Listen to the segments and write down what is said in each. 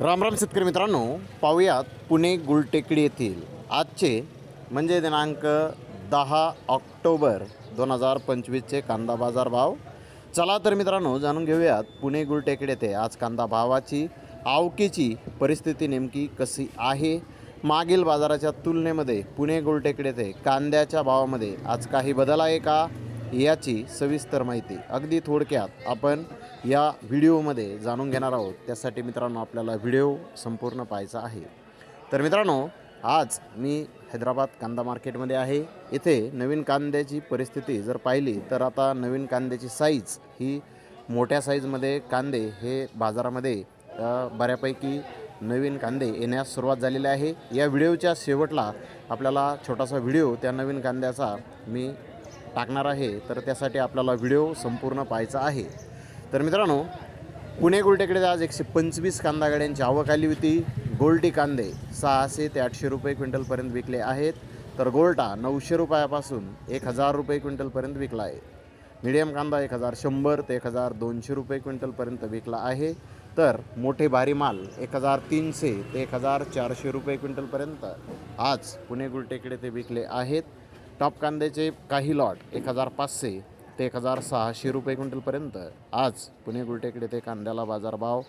राम राम शेतकरी मित्रांनो पाहूयात पुणे गुलटेकडी येथील आजचे म्हणजे दिनांक दहा ऑक्टोबर दोन हजार पंचवीसचे कांदा बाजार भाव. चला तर मित्रांनो जाणून घेऊयात पुणे गुलटेकडी येथे आज कांदा भावाची आवकीची परिस्थिती नेमकी कशी आहे? मागील बाजाराच्या तुलनेमध्ये पुणे गुलटेकडी येथे कांद्याच्या भावामध्ये आज काही बदल आहे का? याची सविस्तर माहिती अगदी थोडक्यात आपण या व्हिडिओमध्ये जाणून घेणार आहोत. त्यासाठी मित्रांनो आपल्याला व्हिडिओ संपूर्ण पाहायचा आहे. तर मित्रांनो आज मी हैदराबाद कांदा मार्केटमध्ये आहे. इथे नवीन कांद्याची परिस्थिती जर पाहिली तर आता नवीन कांद्याची साईज ही मोठ्या साईजमध्ये कांदे हे बाजारामध्ये बऱ्यापैकी नवीन कांदे येण्यास सुरुवात झालेली आहे. या व्हिडिओच्या शेवटला आपल्याला छोटासा व्हिडिओ त्या नवीन कांद्याचा मी टाकणार आहे. तर त्यासाठी आपल्याला व्हिडिओ संपूर्ण पाहायचा आहे. तर मित्रांनो पुणे गोल्टेकडे आज एकशे पंचवीस कांदा गाड्यांची आवक आली होती. गोल्टी कांदे सहाशे ते आठशे रुपये क्विंटलपर्यंत विकले आहेत. तर गोल्टा नऊशे रुपयापासून एक हजार रुपये क्विंटलपर्यंत विकला आहे. मिडियम कांदा एक हजार शंभर ते एक हजार दोनशे रुपये क्विंटलपर्यंत विकला आहे. तर मोठे भारी माल एक हजार तीनशे ते एक हजार चारशे रुपये क्विंटलपर्यंत आज पुणे गुलटेकडे ते विकले आहेत. टॉप कांद्याचे काही लॉट एक हजार पाचशे ते एक हजार सहाशे रुपये क्विंटलपर्यंत आज पुणे गुलटेकडे ते कांद्याला बाजारभाव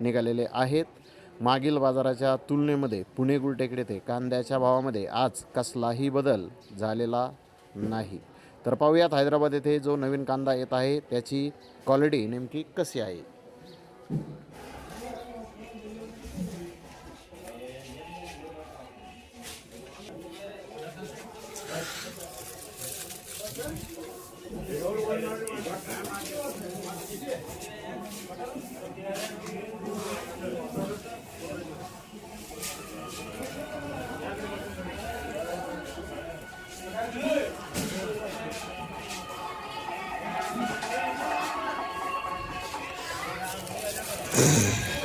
निघालेले आहेत मागील बाजाराच्या तुलनेमध्ये पुणे गुलटेकडे ते कांद्याच्या भावामध्ये आज कसलाही बदल झालेला नाही तर पाहूयात हैदराबाद येथे जो नवीन कांदा येत आहे त्याची क्वालिटी नेमकी कशी आहे Thank you. Ugh.